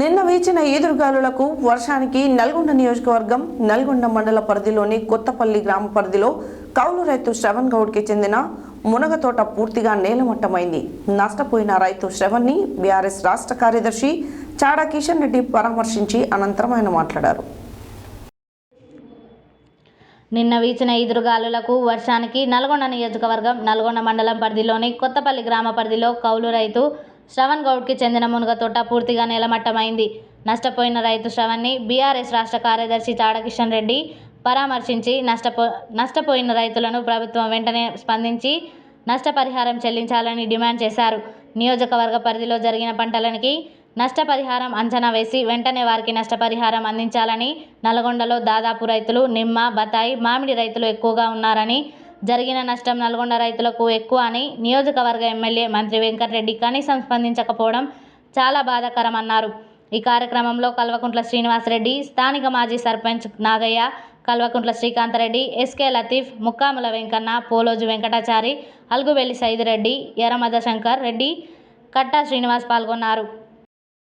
నిన్న వీచిన ఈదురుగాలులకు వర్షానికి నల్గొండ నియోజకవర్గం నల్గొండ మండల పరిధిలోని కొత్తపల్లి గ్రామ పరిధిలో కౌలు రైతు శ్రవణ్ గౌడ్కి చెందిన మునగ తోట పూర్తిగా నేలమట్టమైంది. నష్టపోయిన రైతు శ్రవణ్ని బీఆర్ఎస్ రాష్ట్ర కార్యదర్శి చాడా కిషన్ రెడ్డి పరామర్శించి అనంతరం ఆయన మాట్లాడారు. నిన్న వీచిన ఈదురుగాలులకు వర్షానికి నల్గొండ నియోజకవర్గం నల్గొండ మండలం పరిధిలోని కొత్తపల్లి గ్రామ పరిధిలో కౌలు రైతు శ్రవణ్ గౌడ్కి చెందిన మునగ తోట పూర్తిగా నేలమట్టమైంది. నష్టపోయిన రైతు శ్రవణ్ని బీఆర్ఎస్ రాష్ట్ర కార్యదర్శి చాడకిషన్ రెడ్డి పరామర్శించి నష్టపో నష్టపోయిన రైతులను ప్రభుత్వం వెంటనే స్పందించి నష్టపరిహారం చెల్లించాలని డిమాండ్ చేశారు. నియోజకవర్గ పరిధిలో జరిగిన పంటలకి నష్టపరిహారం అంచనా వేసి వెంటనే వారికి నష్టపరిహారం అందించాలని నల్గొండలో దాదాపు రైతులు నిమ్మ బత్తాయి మామిడి రైతులు ఎక్కువగా ఉన్నారని జరిగిన నష్టం నల్గొండ రైతులకు ఎక్కువ అని నియోజకవర్గ ఎమ్మెల్యే మంత్రి వెంకటరెడ్డి కనీసం స్పందించకపోవడం చాలా బాధాకరమన్నారు. ఈ కార్యక్రమంలో కల్వకుంట్ల శ్రీనివాసరెడ్డి స్థానిక మాజీ సర్పంచ్ నాగయ్య కల్వకుంట్ల శ్రీకాంతరెడ్డి ఎస్కే లతీఫ్ ముక్కాముల వెంకన్న పోలోజు వెంకటాచారి అల్గువెల్లి సైదిరెడ్డి ఎర్రమద శంకర్ రెడ్డి కట్టా శ్రీనివాస్ పాల్గొన్నారు.